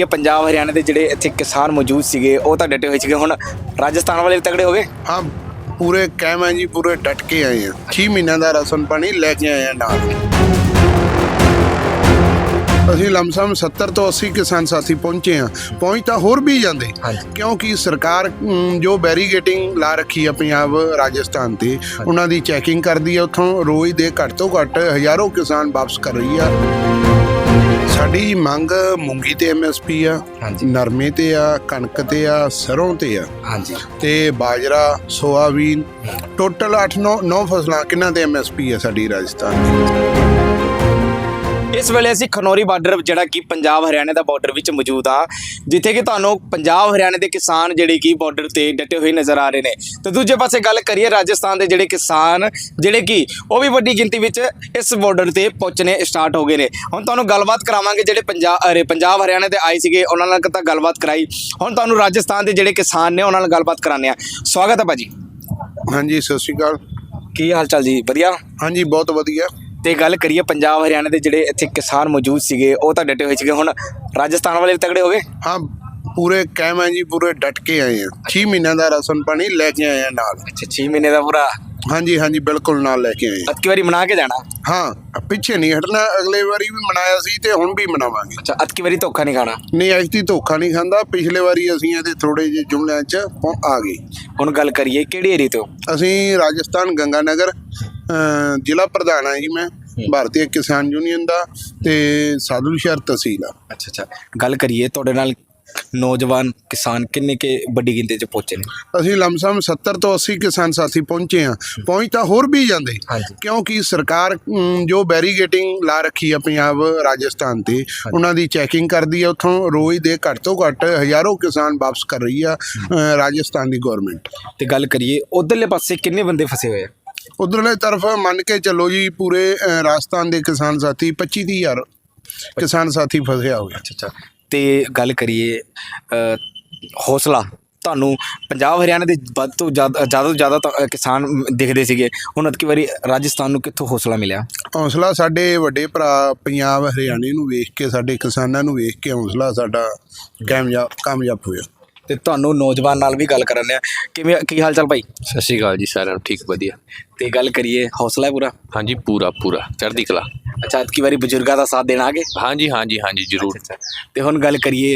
ਇਹ ਪੰਜਾਬ ਹਰਿਆਣਾ ਦੇ ਜਿਹੜੇ ਇੱਥੇ ਕਿਸਾਨ ਮੌਜੂਦ ਸੀਗੇ ਉਹ ਤਾਂ ਡਟੇ ਹੋਏ ਸੀਗੇ। ਹੁਣ ਰਾਜਸਥਾਨ ਵਾਲੇ ਵੀ ਤਗੜੇ ਹੋ ਗਏ? ਹਾਂ ਪੂਰੇ ਕਾਇਮ ਹੈ ਜੀ ਪੂਰੇ ਡਟ ਕੇ ਆਏ ਆ। 6 ਮਹੀਨਿਆਂ ਦਾ ਰਸਨ ਪਾਣੀ ਲੈ ਕੇ ਆਏ ਆ ਨਾਲ। ਅਸੀਂ ਲਮਸਮ 70 ਤੋਂ 80 ਕਿਸਾਨ ਸਾਥੀ ਪਹੁੰਚੇ ਆ ਪਹੁੰਚ ਤਾਂ ਹੋਰ ਵੀ ਜਾਂਦੇ। ਕਿਉਂਕਿ ਸਰਕਾਰ ਜੋ ਬੈਰੀਗੇਟਿੰਗ ਲਾ ਰੱਖੀ ਆ ਪੰਜਾਬ ਰਾਜਸਥਾਨ ਤੇ ਉਹਨਾਂ ਦੀ ਚੈਕਿੰਗ ਕਰਦੀ ਆ। ਉੱਥੋਂ ਰੋਜ਼ ਦੇ ਘੱਟ ਤੋਂ ਘੱਟ ਹਜ਼ਾਰੋਂ ਕਿਸਾਨ ਵਾਪਸ ਕਰ ਰਹੀ ਆ। ਸਾਡੀ ਮੰਗ ਮੂੰਗੀ ਤੇ ਐਮਐਸਪੀ ਆ ਹਾਂਜੀ। ਨਰਮੇ ਤੇ ਆ ਕਣਕ ਤੇ ਆ ਸਰੋਂ ਤੇ ਆ। ਹਾਂਜੀ। ਤੇ ਬਾਜਰਾ ਸੋਆਬੀਨ ਟੋਟਲ 8 9 9 ਫਸਲਾਂ ਕਿੰਨਾਂ ਦੇ ਐਮਐਸਪੀ ਹੈ ਸਾਡੀ ਰਾਜਸਥਾਨ ਦੀ? ਇਸ ਵੇਲੇ ਅਸੀਂ ਖਨੌਰੀ ਬਾਰਡਰ ਜਿਹੜਾ ਕਿ ਪੰਜਾਬ ਹਰਿਆਣਾ ਦਾ ਬਾਰਡਰ ਵਿੱਚ ਮੌਜੂਦ ਆ ਜਿੱਥੇ ਕਿ ਤੁਹਾਨੂੰ ਪੰਜਾਬ ਹਰਿਆਣਾ ਦੇ ਕਿਸਾਨ ਜਿਹੜੇ ਕਿ ਬਾਰਡਰ ਤੇ ਡਟੇ ਹੋਏ ਨਜ਼ਰ ਆ ਰਹੇ ਨੇ। ਤੇ ਦੂਜੇ ਪਾਸੇ ਗੱਲ ਕਰੀਏ ਰਾਜਸਥਾਨ ਦੇ ਜਿਹੜੇ ਕਿਸਾਨ ਜਿਹੜੇ ਕਿ ਉਹ ਵੀ ਵੱਡੀ ਗਿਣਤੀ ਵਿੱਚ ਇਸ ਬਾਰਡਰ ਤੇ ਪਹੁੰਚਣੇ ਸਟਾਰਟ ਹੋ ਗਏ ਨੇ। ਹੁਣ ਤੁਹਾਨੂੰ ਗੱਲਬਾਤ ਕਰਾਵਾਂਗੇ ਜਿਹੜੇ ਪੰਜਾਬ ਅਰੇ ਪੰਜਾਬ ਹਰਿਆਣਾ ਦੇ ਆਏ ਸੀਗੇ ਉਹਨਾਂ ਨਾਲ ਤਾਂ ਗੱਲਬਾਤ ਕਰਾਈ। ਹੁਣ ਤੁਹਾਨੂੰ ਰਾਜਸਥਾਨ ਦੇ ਜਿਹੜੇ ਕਿਸਾਨ ਨੇ ਉਹਨਾਂ ਨਾਲ ਗੱਲਬਾਤ ਕਰਾਉਂਦੇ ਆ ਸਵਾਗਤ ਹੈ ਭਾਜੀ। ਹਾਂਜੀ ਸਤਿ ਸ਼੍ਰੀ ਅਕਾਲ। ਕੀ ਹਾਲ ਚਾਲ ਜੀ? ਵਧੀਆ? ਹਾਂਜੀ ਬਹੁਤ ਵਧੀਆ। ਤੇ ਗੱਲ ਕਰੀਏ ਪੰਜਾਬ ਹਰਿਆਣਾ ਦੇ ਜਿਹੜੇ ਇੱਥੇ ਕਿਸਾਨ ਮੌਜੂਦ ਸੀਗੇ ਉਹ ਤਾਂ ਡਟੇ ਹੋਏ ਸੀਗੇ। ਹੁਣ ਰਾਜਸਥਾਨ ਵਾਲੇ ਵੀ ਤਗੜੇ ਹੋ ਗਏ? ਹਾਂ ਪੂਰੇ ਕਾਇਮ ਹੈ ਜੀ ਪੂਰੇ ਡਟ ਕੇ ਆਏ ਆ। 6 ਮਹੀਨਿਆਂ ਦਾ ਰਸਨ ਪਾਣੀ ਲੈ ਕੇ ਆਏ ਆ ਨਾਲ। ਅੱਛਾ 6 ਮਹੀਨੇ ਦਾ ਪੂਰਾ? ਹਾਂਜੀ ਹਾਂਜੀ ਬਿਲਕੁਲ ਨਾਲ ਲੈ ਕੇ ਆਏ ਆ। ਅਤਕੀ ਵਾਰੀ ਮਨਾ ਕੇ ਜਾਣਾ? ਹਾਂ ਪਿੱਛੇ ਨਹੀਂ ਹਟਣਾ ਅਗਲੇ ਵਾਰੀ ਵੀ ਮਨਾਇਆ ਸੀ ਤੇ ਹੁਣ ਵੀ ਮਨਾਵਾਂਗੇ। ਅੱਛਾ ਅਤਕੀ ਵਾਰੀ ਧੋਖਾ ਨਹੀਂ ਖਾਣਾ? ਨਹੀਂ ਅੱਜ ਦੀ ਧੋਖਾ ਨਹੀਂ ਖਾਂਦਾ। ਪਿਛਲੇ ਵਾਰੀ ਅਸੀਂ ਇਹਦੇ ਥੋੜੇ ਜਿਹੇ ਜੁਮਲਿਆਂ 'ਚ ਆ ਗਏ। ਹੁਣ ਗੱਲ ਕਰੀਏ ਕਿਹੜੀ ਏਰੀਆ ਤੋਂ? ਅਸੀਂ ਰਾਜਸਥਾਨ ਗੰਗਾਨਗਰ ਜ਼ਿਲ੍ਹਾ ਪ੍ਰਧਾਨ ਹਾਂ ਜੀ ਮੈਂ। ਭਾਰਤੀ ਕਿਸਾਨ ਯੂਨੀਅਨ ਦਾ ਤੇ ਸਾਧੂ ਸ਼ਹਿਰ ਤਹਿਸੀਲ ਆ। ਅੱਛਾ ਅੱਛਾ। ਗੱਲ ਕਰੀਏ ਤੁਹਾਡੇ ਨਾਲ ਨੌਜਵਾਨ ਕਿਸਾਨ ਕਿੰਨੇ ਕੇ ਵੱਡੀ ਗਿਣਤੀ 'ਚ ਪਹੁੰਚੇ ਨੇ? ਅਸੀਂ ਲਮਸਮ 70 ਤੋਂ 80 ਕਿਸਾਨ ਸਾਥੀ ਪਹੁੰਚੇ ਆ ਪਹੁੰਚ ਤਾਂ ਹੋਰ ਵੀ ਜਾਂਦੇ। ਕਿਉਂਕਿ ਸਰਕਾਰ ਜੋ ਬੈਰੀਗੇਟਿੰਗ ਲਾ ਰੱਖੀ ਆ ਪੰਜਾਬ ਰਾਜਸਥਾਨ ਤੇ ਉਹਨਾਂ ਦੀ ਚੈਕਿੰਗ ਕਰਦੀ ਆ ਉੱਥੋਂ ਰੋਜ਼ ਦੇ ਘੱਟ ਤੋਂ ਘੱਟ ਹਜ਼ਾਰੋਂ ਕਿਸਾਨ ਵਾਪਸ ਕਰ ਰਹੀ ਆ ਰਾਜਸਥਾਨ ਦੀ ਗਵਰਨਮੈਂਟ। ਤੇ ਗੱਲ ਕਰੀਏ ਉਧਰਲੇ ਪਾਸੇ ਕਿੰਨੇ ਬੰਦੇ ਫਸੇ ਹੋਏ ਆ? ਉਧਰਲੇ ਤਰਫ ਮੰਨ ਕੇ ਚੱਲੋ ਜੀ ਪੂਰੇ ਰਾਜਸਥਾਨ ਦੇ ਕਿਸਾਨ ਸਾਥੀ 25 ਤੀਹ ਹਜ਼ਾਰ ਕਿਸਾਨ ਸਾਥੀ ਫਸਿਆ ਹੋਇਆ। ਅੱਛਾ ਅੱਛਾ। ਤੇ ਗੱਲ ਕਰੀਏ ਹੌਸਲਾ। ਤੁਹਾਨੂੰ ਪੰਜਾਬ ਹਰਿਆਣਾ ਦੇ ਵੱਧ ਤੋਂ ਜ਼ਿਆਦਾ ਜ਼ਿਆਦਾ ਤੋਂ ਜ਼ਿਆਦਾ ਕਿਸਾਨ ਦਿਖਦੇ ਸੀਗੇ। ਹੁਣ ਅਤਕੀ ਵਾਰੀ ਰਾਜਸਥਾਨ ਨੂੰ ਕਿੱਥੋਂ ਹੌਸਲਾ ਮਿਲਿਆ? ਹੌਸਲਾ ਸਾਡੇ ਵੱਡੇ ਭਰਾ ਪੰਜਾਬ ਹਰਿਆਣੇ ਨੂੰ ਵੇਖ ਕੇ ਸਾਡੇ ਕਿਸਾਨਾਂ ਨੂੰ ਵੇਖ ਕੇ ਹੌਸਲਾ ਸਾਡਾ ਕਾਮਯਾਬ ਕਾਮਯਾਬ ਹੋਇਆ। ਤੇ ਤੁਹਾਨੂੰ ਨੌਜਵਾਨ ਨਾਲ ਵੀ ਗੱਲ ਕਰਨ ਆ ਕਿਵੇਂ ਕੀ ਹਾਲ ਚਾਲ ਭਾਈ? ਸਤਿ ਸ਼੍ਰੀ ਅਕਾਲ ਜੀ ਸਾਰਿਆਂ ਨੂੰ ਠੀਕ ਵਧੀਆ। ਤੇ ਗੱਲ ਕਰੀਏ ਹੌਸਲਾ ਹੈ ਪੂਰਾ? ਹਾਂਜੀ ਪੂਰਾ ਪੂਰਾ ਚੜ੍ਹਦੀ ਕਲਾ। ਅੱਛਾ ਅਤਕੀ ਵਾਰੀ ਬਜ਼ੁਰਗਾਂ ਦਾ ਸਾਥ ਦੇਣ ਆ ਗਏ ਹਾਂਜੀ ਹਾਂਜੀ ਹਾਂਜੀ ਜ਼ਰੂਰ। ਤੇ ਹੁਣ ਗੱਲ ਕਰੀਏ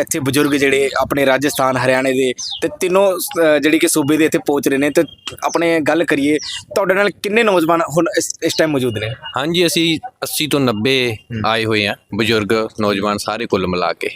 ਇੱਥੇ ਬਜ਼ੁਰਗ ਜਿਹੜੇ ਆਪਣੇ ਰਾਜਸਥਾਨ ਹਰਿਆਣੇ ਦੇ ਤੇ ਤਿੰਨੋਂ ਜਿਹੜੀ ਕਿ ਸੂਬੇ ਦੇ ਇੱਥੇ ਪਹੁੰਚ ਰਹੇ ਨੇ ਤੇ ਆਪਣੇ ਗੱਲ ਕਰੀਏ ਤੁਹਾਡੇ ਨਾਲ ਕਿੰਨੇ ਨੌਜਵਾਨ ਹੁਣ ਇਸ ਇਸ ਟਾਈਮ ਮੌਜੂਦ ਨੇ? ਹਾਂਜੀ ਅਸੀਂ 80 ਤੋਂ 90 ਆਏ ਹੋਏ ਆ ਬਜ਼ੁਰਗ ਨੌਜਵਾਨ ਸਾਰੇ ਕੁੱਲ ਮਿਲਾ ਕੇ।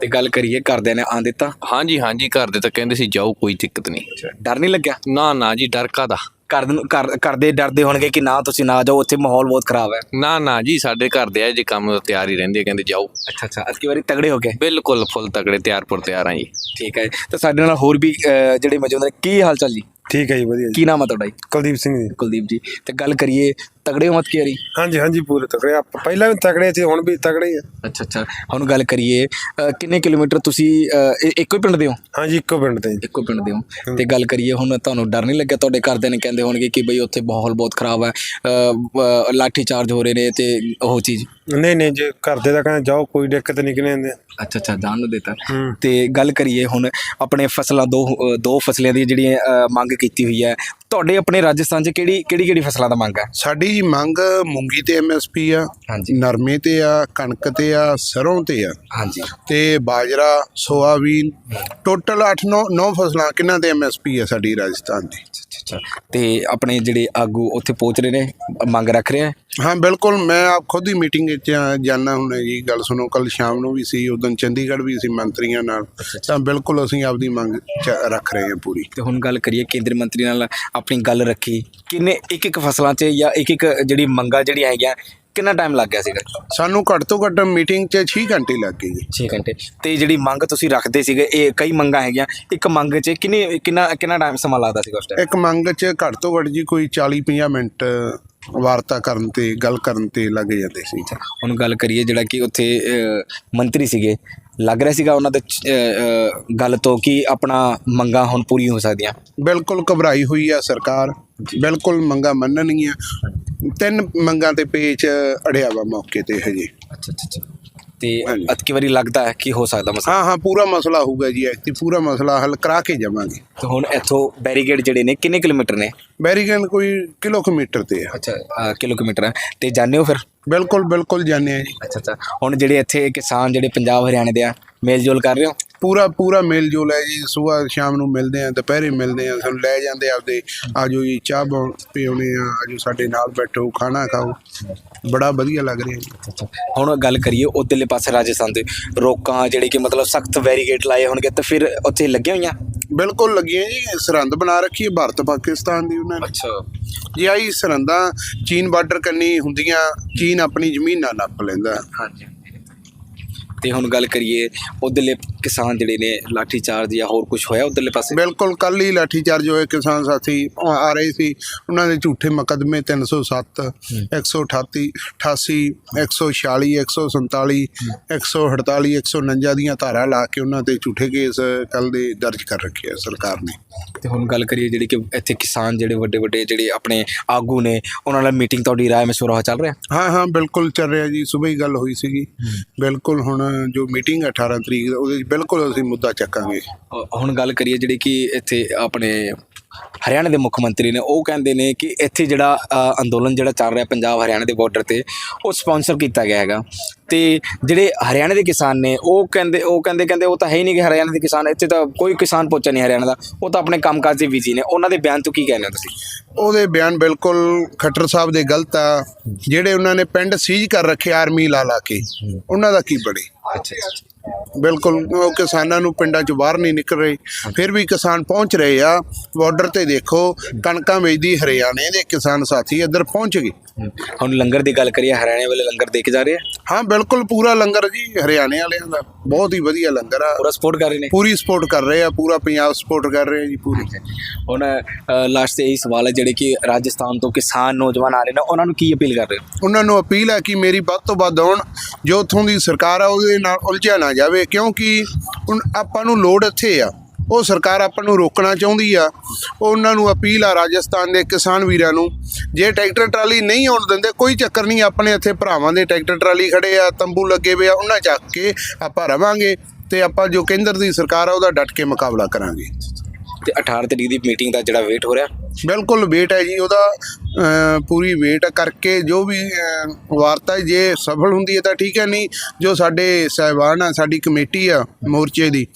ਤੇ ਗੱਲ ਕਰੀਏ ਘਰਦਿਆਂ ਨੇ ਆਂ ਦਿੱਤਾ। ਹਾਂਜੀ ਹਾਂਜੀ ਘਰ ਦੇ ਤਾਂ ਕਹਿੰਦੇ ਸੀ ਜਾਓ ਕੋਈ ਦਿੱਕਤ ਨਹੀਂ। ਡਰ ਨਹੀਂ ਲੱਗਿਆ? ਨਾ ਨਾ ਜੀ ਡਰ ਕਾਦਾ ਘਰ ਡਰਦੇ ਹੋਣਗੇ ਕਿ ਨਾ ਤੁਸੀਂ ਨਾ ਜਾਓ ਉੱਥੇ ਮਾਹੌਲ ਬਹੁਤ ਖਰਾਬ ਹੈ। ਨਾ ਨਾ ਜੀ ਸਾਡੇ ਘਰ ਦੇ ਆ ਜੇ ਕੰਮ ਤੋਂ ਤਿਆਰ ਹੀ ਰਹਿੰਦੇ ਆ, ਕਹਿੰਦੇ ਜਾਓ। ਅੱਛਾ ਅੱਛਾ ਅਤਕੀ ਵਾਰੀ ਤਗੜੇ ਹੋ ਗਏ? ਬਿਲਕੁਲ ਫੁੱਲ ਤਕੜੇ ਤਿਆਰ ਪੁਰ ਤਿਆਰ ਆ ਜੀ। ਠੀਕ ਹੈ ਤੇ ਸਾਡੇ ਨਾਲ ਹੋਰ ਵੀ ਜਿਹੜੇ ਮੌਜੂਦ ਨੇ ਕੀ ਹਾਲ ਚਾਲ ਜੀ? ਠੀਕ ਹੈ ਜੀ ਵਧੀਆ ਜੀ। ਕੀ ਨਾਮ ਹੈ ਤੁਹਾਡਾ ਜੀ? ਕੁਲਦੀਪ ਸਿੰਘ ਜੀ। ਕੁਲਦੀਪ ਜੀ ਤੇ ਗੱਲ ਕਰੀਏ ਤਗੜੇ ਹੋ ਮਤ ਕੀ ਵਾਰੀ ਹਾਂਜੀ ਹਾਂਜੀ ਪੂਰੇ ਤਕੜੇ ਆਪਾਂ ਪਹਿਲਾਂ ਵੀ ਤਕੜੇ ਸੀ ਹੁਣ ਵੀ ਤਕੜੇ ਹੀ ਆ। ਅੱਛਾ ਅੱਛਾ। ਹੁਣ ਗੱਲ ਕਰੀਏ ਅ, ਕਿੰਨੇ ਕਿਲੋਮੀਟਰ ਤੁਸੀਂ ਅ, ਇ- ਇੱਕੋ ਹੀ ਪਿੰਡ ਦੇ ਹੋ? ਹਾਂਜੀ ਇੱਕੋ ਪਿੰਡ ਦੇ ਜੀ। ਇੱਕੋ ਪਿੰਡ ਦੇ ਹੋ। ਤੇ ਗੱਲ ਕਰੀਏ ਹੁਣ ਤੁਹਾਨੂੰ ਡਰ ਨਹੀਂ ਲੱਗਿਆ ਤੁਹਾਡੇ ਘਰਦਿਆਂ ਨੇ ਕਹਿੰਦੇ ਹੋਣਗੇ ਕਿ ਬਈ ਉੱਥੇ ਮਾਹੌਲ ਬਹੁਤ ਖਰਾਬ ਹੈ ਅ, ਅ, ਲਾਠੀ ਚਾਰਜ ਹੋ ਰਹੇ ਨੇ ਤੇ ਉਹ ਚੀਜ਼? ਨਹੀਂ ਨਹੀਂ ਜੇ ਘਰ ਦੇ ਤਾਂ ਕਹਿੰਦੇ ਜਾਓ ਕੋਈ ਦਿੱਕਤ ਨਹੀਂ ਕਿਨੇ ਹੁੰਦੇ। ਅੱਛਾ ਅੱਛਾ ਜਾਣ ਨੂੰ ਦਿੱਤਾ। ਹੂੰ। ਤੇ ਗੱਲ ਕਰੀਏ ਹੁਣ ਆਪਣੇ ਫਸਲਾਂ ਦੋ ਅ, ਦੋ ਫਸਲਾਂ ਦੀ ਜਿਹੜੀਆਂ ਅ, ਮੰਗ ਕੀਤੀ ਹੋਈ ਹੈ ਤੁਹਾਡੇ ਆਪਣੇ ਰਾਜਸਥਾਨ 'ਚ ਕਿਹੜੀ ਕਿਹੜੀ ਕਿਹੜੀ ਫਸਲਾਂ ਦਾ ਮੰਗ ਹੈ? ਸਾਡੀ ਜੀ ਮੰਗ ਮੂੰਗੀ ਤੇ ਐਮਐਸਪੀ ਆ ਹਾਂਜੀ। ਨਰਮੇ ਤੇ ਆ ਕਣਕ ਤੇ ਆ ਸਰੋਂ ਤੇ ਆ। ਹਾਂਜੀ। ਤੇ ਬਾਜਰਾ ਸੋਆਬੀਨ ਟੋਟਲ 8 9 9 ਫਸਲਾਂ ਕਿੰਨਾਂ ਦੇ ਐਮਐਸਪੀ ਹੈ ਸਾਡੀ ਰਾਜਸਥਾਨ ਦੀ। ਤੇ ਆਪਣੇ ਜਿਹੜੇ ਆਗੂ ਉੱਥੇ ਪਹੁੰਚ ਰਹੇ ਨੇ ਮੰਗ ਰੱਖ ਰਹੇ ਆ? ਹਾਂ ਬਿਲਕੁਲ ਮੈਂ ਆਪ ਖੁਦ ਹੀ ਮੀਟਿੰਗ ਵਿੱਚ ਜਾਣਾ ਹੁੰਦਾ ਜੀ ਗੱਲ ਸੁਣੋ ਕੱਲ ਸ਼ਾਮ ਨੂੰ ਵੀ ਸੀ ਉਦੋਂ ਚੰਡੀਗੜ੍ਹ ਵੀ ਸੀ ਮੰਤਰੀਆਂ ਨਾਲ ਤਾਂ ਬਿਲਕੁਲ ਅਸੀਂ ਆਪਦੀ ਮੰਗ ਰੱਖ ਰਹੇ ਹਾਂ ਪੂਰੀ। ਤੇ ਹੁਣ ਗੱਲ ਕਰੀਏ ਕੇਂਦਰ ਮੰਤਰੀ ਨਾਲ ਆਪਣੀ ਗੱਲ ਰੱਖੀ ਕਿੰਨੇ ਇੱਕ ਇੱਕ ਫਸਲਾਂ 'ਚ ਜਾਂ ਇੱਕ ਇੱਕ ਜਿਹੜੀ ਮੰਗਾਂ ਜਿਹੜੀਆਂ ਹੈਗੀਆਂ ਕਿੰਨਾ ਟਾਈਮ ਲੱਗ ਗਿਆ ਸੀਗਾ? ਸਾਨੂੰ ਘੱਟ ਤੋਂ ਘੱਟ ਮੀਟਿੰਗ 'ਚ 6 ਘੰਟੇ ਲੱਗ ਗਏ ਜੀ। 6 ਘੰਟੇ। ਤੇ ਜਿਹੜੀ ਮੰਗ ਤੁਸੀਂ ਰੱਖਦੇ ਸੀਗੇ ਇਹ ਕਈ ਮੰਗਾਂ ਹੈਗੀਆਂ ਇੱਕ ਮੰਗ 'ਚ ਕਿੰਨੀ ਕਿੰਨਾ ਕਿੰਨਾ ਟਾਈਮ ਸਮਾਂ ਲੱਗਦਾ ਸੀਗਾ ਉਸ ਟਾਈਮ ਇੱਕ ਮੰਗ 'ਚ ਘੱਟ ਤੋਂ ਘੱਟ ਜੀ ਕੋਈ 40 50 ਮਿੰਟ ਵਾਰਤਾ ਕਰਨ ਤੇ ਗੱਲ ਕਰਨ ਤੇ ਲੱਗ ਜਾਂਦੇ ਸੀ ਹੁਣ ਗੱਲ ਕਰੀਏ ਜਿਹੜਾ ਕਿ ਉੱਥੇ ਮੰਤਰੀ ਸੀਗੇ। ਲੱਗ ਰਿਹਾ ਸੀਗਾ ਉਹਨਾਂ ਦੇ ਗੱਲ ਤੋਂ ਕਿ ਆਪਣਾ ਮੰਗਾਂ ਹੁਣ ਪੂਰੀ ਹੋ ਸਕਦੀਆਂ। ਬਿਲਕੁਲ ਘਬਰਾਈ ਹੋਈ ਆ ਸਰਕਾਰ। ਬਿਲਕੁਲ ਮੰਗਾਂ ਮੰਨਣਗੀਆਂ। ਤਿੰਨ ਮੰਗਾਂ ਤੇ ਪੇਚ ਅੜਿਆ ਵਾ ਮੌਕੇ ਤੇ ਹਜੇ। ਅੱਛਾ ਅੱਛਾ। ਤੇ ਹਾਂਜੀ। ਅਤਕੀ ਵਾਰੀ ਲੱਗਦਾ ਹੈ ਕਿ ਹੋ ਸਕਦਾ ਮਸਲਾ। ਹਾਂ ਹਾਂ ਪੂਰਾ ਮਸਲਾ ਹੋਊਗਾ ਜੀ ਐਕਟੀ ਪੂਰਾ ਮਸਲਾ ਹੱਲ ਕਰਾ ਕੇ ਜਾਵਾਂਗੇ। ਤੇ ਹੁਣ ਇੱਥੋਂ ਬੈਰੀਗੇਡ ਜਿਹੜੇ ਨੇ ਕਿੰਨੇ ਕਿਲੋਮੀਟਰ ਨੇ? ਬੈਰੀਗੇਡ ਕੋਈ ਕਿਲੋਮੀਟਰ ਤੇ ਆ। ਅੱਛਾ ਕਿਲੋਮੀਟਰ ਹੈ। ਤੇ ਜਾਣਦੇ ਹੋ ਫਿਰ? ਬਿਲਕੁਲ ਬਿਲਕੁਲ ਜਾਣੇ ਆ ਜੀ। ਅੱਛਾ ਅੱਛਾ। ਹੁਣ ਜਿਹੜੇ ਇੱਥੇ ਕਿਸਾਨ ਜਿਹੜੇ ਪੰਜਾਬ ਹਰਿਆਣੇ ਦੇ ਆ ਮੇਲ ਜੋਲ ਕਰ ਰਹੇ ਹੋ? ਪੂਰਾ ਪੂਰਾ ਮੇਲ ਜੋਲ ਹੈ ਜੀ ਸਵੇਰ ਸ਼ਾਮ ਨੂੰ ਮਿਲਦੇ ਆ ਦੁਪਹਿਰੇ ਮਿਲਦੇ ਆ ਸਾਨੂੰ ਲੈ ਜਾਂਦੇ ਆਪਦੇ। ਆਜੋ ਜੀ ਚਾਹ ਬਣ ਪੀਉਣੇ ਆ ਆਜੋ ਸਾਡੇ ਨਾਲ ਬੈਠੋ ਖਾਣਾ ਖਾਓ। ਬੜਾ ਵਧੀਆ ਲੱਗ ਰਿਹਾ ਜੀ। ਅੱਛਾ ਹੁਣ ਗੱਲ ਕਰੀਏ ਉਧਰਲੇ ਪਾਸੇ ਰਾਜਸਥਾਨ ਦੇ ਰੋਕਾਂ ਜਿਹੜੇ ਕਿ ਮਤਲਬ ਸਖਤ ਬੈਰੀਗੇਡ ਲਾਏ ਹੋਣਗੇ ਤੇ ਫਿਰ ਉੱਥੇ ਲੱਗੀਆਂ ਹੋਈਆਂ? ਬਿਲਕੁਲ ਲੱਗੀਆਂ ਜੀ ਸਰਹੰਦ ਬਣਾ ਰੱਖੀ ਹੈ ਭਾਰਤ ਪਾਕਿਸਤਾਨ ਦੀ ਉਹਨਾਂ ਨੇ। ਅੱਛਾ। ਜੀ ਆਈ ਸਰਹੰਦਾਂ ਚੀਨ ਬਾਰਡਰ ਕੰਨੀ ਹੁੰਦੀਆਂ ਚੀਨ ਆਪਣੀ ਜ਼ਮੀਨ ਨਾਲ ਨੱਪ ਲੈਂਦਾ। ਹਾਂਜੀ। ਤੇ ਹੁਣ ਗੱਲ ਕਰੀਏ ਉਧਰਲੇ ਕਿਸਾਨ ਜਿਹੜੇ ਨੇ ਲਾਠੀ ਚਾਰਜ ਜਾਂ ਹੋਰ ਕੁਝ ਹੋਇਆ ਉਧਰਲੇ ਪਾਸੇ? ਬਿਲਕੁਲ ਕੱਲ ਹੀ ਲਾਠੀ ਚਾਰਜ ਹੋਏ ਕਿਸਾਨ ਸਾਥੀ ਆ ਰਹੇ ਸੀ। ਉਹਨਾਂ ਦੇ ਝੂਠੇ ਮੁਕੱਦਮੇ 307 138 88 146 147 148 149 ਦੀਆਂ ਧਾਰਾ ਲਾ ਕੇ ਉਹਨਾਂ ਤੇ ਝੂਠੇ ਕੇਸ ਕੱਲ ਦੇ ਦਰਜ ਕਰ ਰੱਖੇ ਆ ਸਰਕਾਰ ਨੇ। ਤੇ ਹੁਣ ਗੱਲ ਕਰੀਏ ਜਿਹੜੀ ਕਿ ਇੱਥੇ ਕਿਸਾਨ ਜਿਹੜੇ ਵੱਡੇ ਵੱਡੇ ਜਿਹੜੇ ਆਪਣੇ ਆਗੂ ਨੇ ਉਹਨਾਂ ਨਾਲ ਮੀਟਿੰਗ ਤੁਹਾਡੀ ਰਾਏ ਮਸ਼ਵਰਾ ਚੱਲ ਰਿਹਾ? ਹਾਂ ਹਾਂ ਬਿਲਕੁਲ ਚੱਲ ਰਿਹਾ ਜੀ ਸਵੇਰ ਹੀ ਗੱਲ ਹੋਈ ਸੀਗੀ। ਬਿਲਕੁਲ ਹੁਣ ਜੋ ਮੀਟਿੰਗ 18 ਤਰੀਕ ਦਾ, ਉਹਦੇ 'ਚ ਬਿਲਕੁਲ ਅਸੀਂ ਮੁੱਦਾ ਚੱਕਾਂਗੇ। ਹੁਣ ਗੱਲ ਕਰੀਏ ਜਿਹੜੀ ਕਿ ਇੱਥੇ ਆਪਣੇ ਹਰਿਆਣਾ ਦੇ ਮੁੱਖ ਮੰਤਰੀ ਨੇ ਉਹ ਕਹਿੰਦੇ ਨੇ ਕਿ ਇੱਥੇ ਜਿਹੜਾ ਅੰਦੋਲਨ ਜਿਹੜਾ ਚੱਲ ਰਿਹਾ ਪੰਜਾਬ ਹਰਿਆਣਾ ਦੇ ਬਾਰਡਰ ਤੇ ਉਹ ਸਪਾਂਸਰ ਕੀਤਾ ਗਿਆ ਹੈਗਾ। ਤੇ ਜਿਹੜੇ ਹਰਿਆਣਾ ਦੇ ਕਿਸਾਨ ਨੇ ਉਹ ਕਹਿੰਦੇ ਉਹ ਕਹਿੰਦੇ ਕਹਿੰਦੇ ਉਹ ਤਾਂ ਹੈ ਹੀ ਨਹੀਂ ਕਿ ਹਰਿਆਣਾ ਦੇ ਕਿਸਾਨ ਇੱਥੇ ਤਾਂ ਕੋਈ ਕਿਸਾਨ ਪਹੁੰਚਿਆ ਨਹੀਂ ਹਰਿਆਣਾ ਦਾ। ਉਹ ਤਾਂ ਆਪਣੇ ਕੰਮਕਾਜ 'ਚ ਬਿਜ਼ੀ ਨੇ। ਉਹਨਾਂ ਦੇ ਬਿਆਨ ਤੋਂ ਕੀ ਕਹਿੰਦੇ ਹੋ ਤੁਸੀਂ? ਉਹਦੇ ਬਿਆਨ ਬਿਲਕੁਲ ਖੱਟਰ ਸਾਹਿਬ ਦੇ ਗਲਤ ਆ। ਜਿਹੜੇ ਉਹਨਾਂ ਨੇ ਪਿੰਡ ਸੀਜ਼ ਕਰ ਰੱਖੇ ਆਰਮੀ ਲਾ ਲਾ ਕੇ ਉਹਨਾਂ ਦਾ ਕੀ ਬਣੇ? ਅੱਛਾ ਬਿਲਕੁਲ ਉਹ ਕਿਸਾਨਾਂ ਨੂੰ ਪਿੰਡਾਂ ਚੋਂ ਬਾਹਰ ਨਹੀਂ ਨਿਕਲ ਰਹੇ। ਫਿਰ ਵੀ ਕਿਸਾਨ ਪਹੁੰਚ ਰਹੇ ਆ ਬਾਰਡਰ ਤੇ ਦੇਖੋ ਕਣਕਾਂ ਵੇਚਦੀ ਹਰਿਆਣੇ ਦੇ ਕਿਸਾਨ ਸਾਥੀ ਇੱਧਰ ਪਹੁੰਚ ਗਏ। ਹੁਣ ਲੰਗਰ ਦੀ ਗੱਲ ਕਰੀਏ ਹਰਿਆਣੇ ਵਾਲੇ ਲੰਗਰ ਦੇ ਕੇ ਜਾ ਰਹੇ ਆ? ਹਾਂ ਬਿਲਕੁਲ ਪੂਰਾ ਲੰਗਰ ਜੀ ਹਰਿਆਣੇ ਵਾਲਿਆਂ ਦਾ ਬਹੁਤ ਹੀ ਵਧੀਆ ਲੰਗਰ ਆ। ਪੂਰਾ ਸਪੋਰਟ ਕਰ ਰਹੇ ਨੇ? ਪੂਰੀ ਸਪੋਰਟ ਕਰ ਰਹੇ ਆ ਪੂਰਾ ਪੰਜਾਬ ਸਪੋਰਟ ਕਰ ਰਹੇ ਆ ਜੀ ਪੂਰੀ। ਹੁਣ ਲਾਸਟ ਤੇ ਇਹੀ ਸਵਾਲ ਹੈ ਜਿਹੜੇ ਕਿ ਰਾਜਸਥਾਨ ਤੋਂ ਕਿਸਾਨ ਨੌਜਵਾਨ ਆ ਰਹੇ ਨੇ ਉਹਨਾਂ ਨੂੰ ਕੀ ਅਪੀਲ ਕਰ ਰਹੇ ਹੋ? ਉਹਨਾਂ ਨੂੰ ਅਪੀਲ ਹੈ ਕਿ ਮੇਰੀ ਵੱਧ ਤੋਂ ਵੱਧ ਆਉਣ ਜੋ ਉੱਥੋਂ ਦੀ ਸਰਕਾਰ ਆ ਉਹਦੇ ਨਾਲ ਉਲਝਿਆ ਨਾ ਜਾਵੇ ਕਿਉਂਕਿ ਹੁਣ ਆਪਾਂ ਨੂੰ ਲੋੜ ਇੱਥੇ ਆ। ਉਹ ਸਰਕਾਰ ਆਪਾਂ ਨੂੰ ਰੋਕਣਾ ਚਾਹੁੰਦੀ ਆ। ਉਹਨਾਂ ਨੂੰ ਅਪੀਲ ਆ ਰਾਜਸਥਾਨ ਦੇ ਕਿਸਾਨ ਵੀਰਾਂ ਨੂੰ ਜੇ ਟਰੈਕਟਰ ਟਰਾਲੀ ਨਹੀਂ ਆਉਣ ਦਿੰਦੇ ਕੋਈ ਚੱਕਰ ਨਹੀਂ ਆਪਣੇ ਇੱਥੇ ਭਰਾਵਾਂ ਦੇ ਟਰੈਕਟਰ ਟਰਾਲੀ ਖੜੇ ਆ ਤੰਬੂ ਲੱਗੇ ਹੋਏ ਆ ਉਹਨਾਂ ਚੱਕ ਕੇ ਆਪਾਂ ਰਵਾਂਗੇ ਤੇ ਆਪਾਂ ਜੋ ਕੇਂਦਰ ਦੀ ਸਰਕਾਰ ਆ ਉਹਦਾ ਡਟ ਕੇ ਮੁਕਾਬਲਾ ਕਰਾਂਗੇ। ਤੇ 18 ਤਰੀਕ ਦੀ ਮੀਟਿੰਗ ਦਾ ਜਿਹੜਾ ਵੇਟ ਹੋ ਰਿਹਾ? ਬਿਲਕੁਲ ਵੇਟ ਹੈ ਜੀ ਉਹਦਾ ਪੂਰੀ ਵੇਟ ਕਰਕੇ ਜੋ ਵੀ ਵਾਰਤਾ ਜੇ ਸਫਲ ਹੁੰਦੀ ਹੈ ਤਾਂ ਠੀਕ ਹੈ, ਨਹੀਂ ਜੋ ਸਾਡੇ ਸਹਿਬਾਨ ਆ, ਸਾਡੀ ਕਮੇਟੀ ਆ ਮੋਰਚੇ ਦੀ,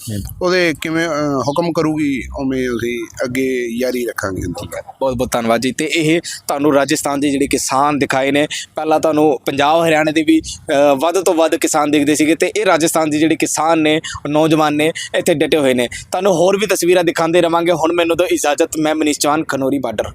ਉਹਦੇ ਕਿਵੇਂ ਹੁਕਮ ਕਰੂਗੀ, ਉਵੇਂ ਅਸੀਂ ਅੱਗੇ ਜਾਰੀ ਰੱਖਾਂਗੇ ਬਹੁਤ ਬਹੁਤ ਧੰਨਵਾਦ ਜੀ। ਤੇ ਇਹ ਤੁਹਾਨੂੰ ਰਾਜਸਥਾਨ ਦੇ ਜਿਹੜੇ ਕਿਸਾਨ ਦਿਖਾਏ ਨੇ, ਪਹਿਲਾਂ ਤੁਹਾਨੂੰ ਪੰਜਾਬ, ਹਰਿਆਣੇ ਦੇ ਵੀ ਵੱਧ ਤੋਂ ਵੱਧ ਕਿਸਾਨ ਦਿਖਦੇ ਸੀਗੇ ਤੇ ਇਹ ਰਾਜਸਥਾਨ ਦੇ ਜਿਹੜੇ ਕਿਸਾਨ ਨੇ, ਨੌਜਵਾਨ ਨੇ, ਇੱਥੇ ਡਟੇ ਹੋਏ ਨੇ। ਤੁਹਾਨੂੰ ਹੋਰ ਵੀ ਤਸਵੀਰਾਂ ਦਿਖਾਉਂਦੇ ਰਵਾਂਗੇ। ਹੁਣ ਮੈਨੂੰ ਦਿਓ ਇਜਾਜ਼ਤ, ਮੈਂ ਮਨੀਸ਼ ਚੌਹਾਨ, ਖਨੋਰੀ ਬਾਰਡਰ।